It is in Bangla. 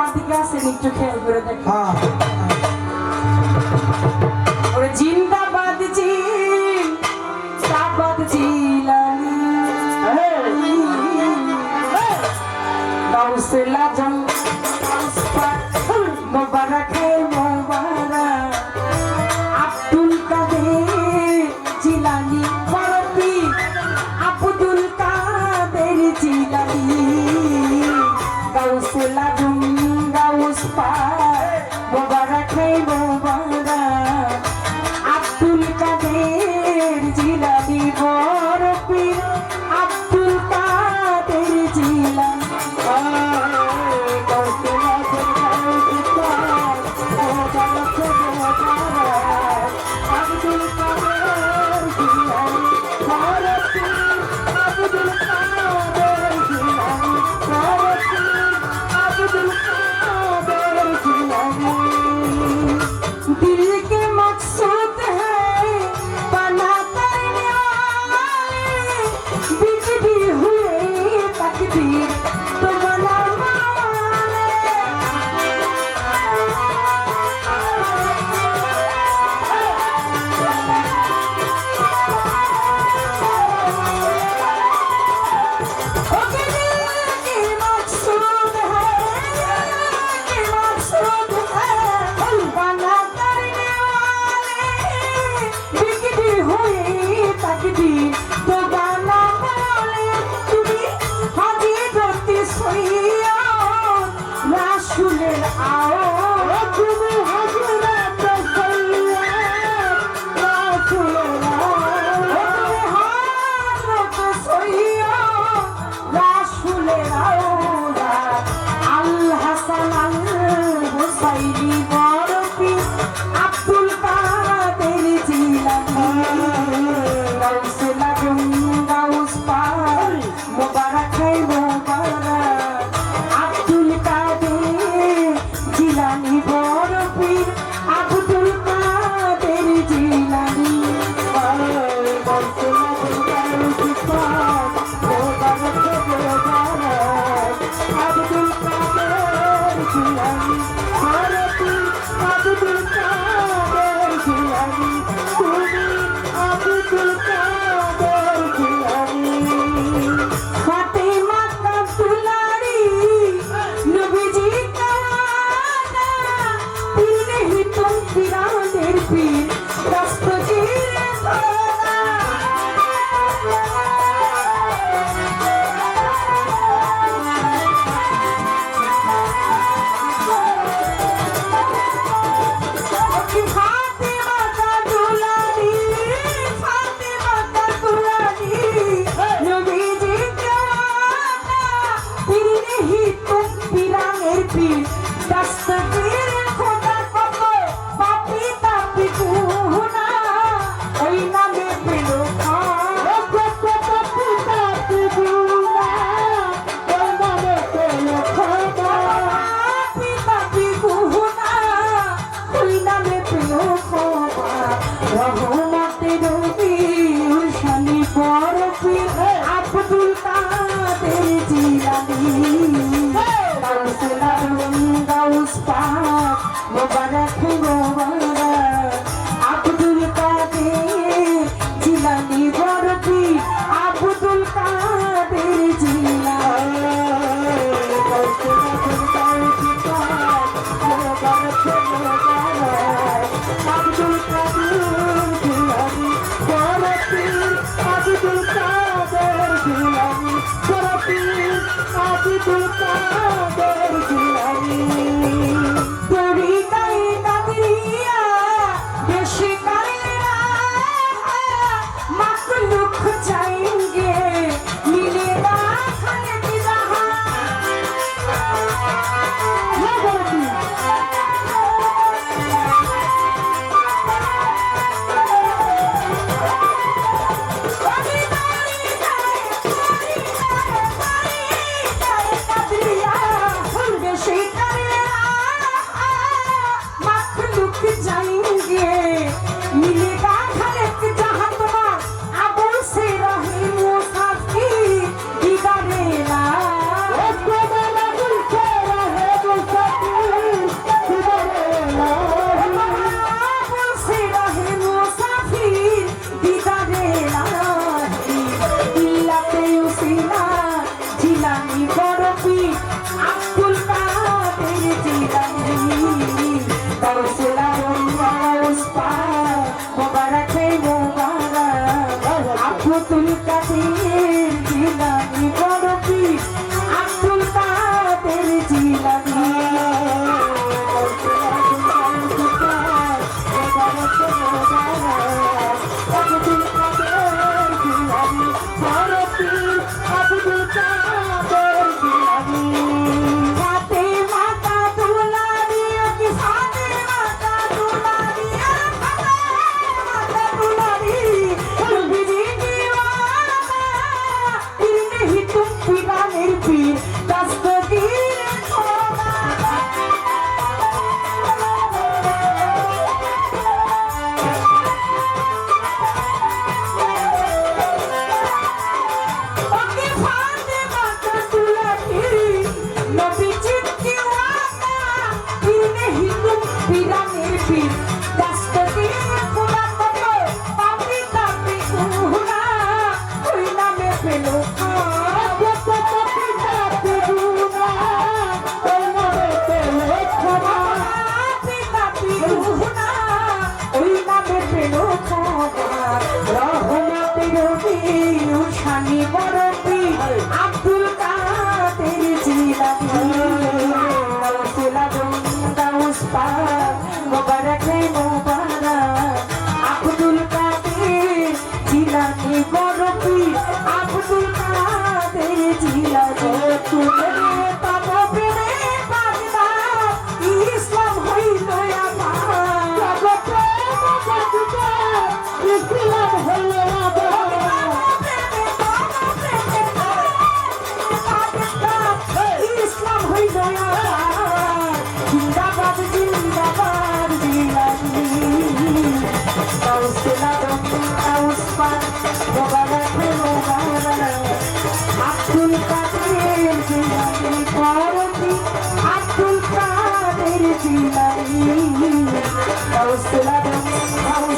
আমার দিকে আসেন একটু খেয়াল করে দেখেন হ্যাঁ। ওরে জিন্দাবাদ জিন্দাবাদ জিলানি। দাউসলা জং মোবারক মোবারক। আব্দুল কাদের জিলানি ভারতী আব্দুল কাদের জিলানি। দাউসলা জং Bye. Mubarak ho কি তোমাদের আমি see What জিলানি কাউসলা দম